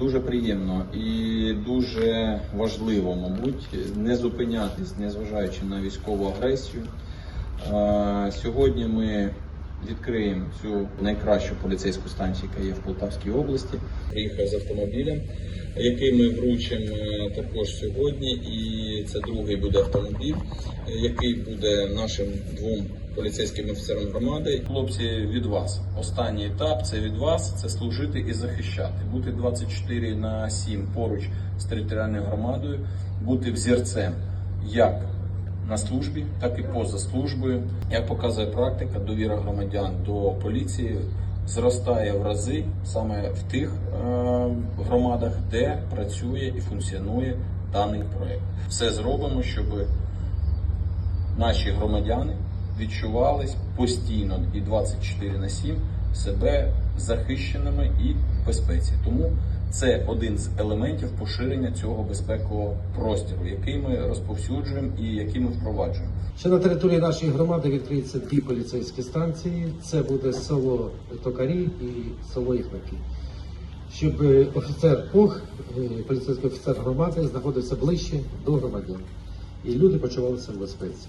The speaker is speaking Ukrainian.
Дуже приємно і дуже важливо, мабуть, не зупинятись, незважаючи на військову агресію. Е, Сьогодні ми відкриємо цю найкращу поліцейську станцію, яка є в Полтавській області. Приїхав з автомобілем, який ми вручимо е, також сьогодні. І це другий буде автомобіль, е, який буде нашим двом поліцейським офіцерам громади. Хлопці, від вас останній етап це від вас, це служити і захищати, бути 24 на 7 поруч з територіальною громадою, бути взірцем як на службі, так і поза службою. Як показує практика, довіра громадян до поліції зростає в рази саме в тих е, громадах, де працює і функціонує даний проект. Все зробимо, щоб наші громадяни відчувались постійно і 24 на 7 себе захищеними і в безпеці. Тому це один з елементів поширення цього безпекового простору, який ми розповсюджуємо і який ми впроваджуємо. Ще на території нашої громади відкриються дві поліцейські станції. Це буде село Токарі і село Їхнаки. Щоб е, офіцер ПОГ, е, поліцейський офіцер громади, знаходився ближче до громадян. І люди почувалися в безпеці.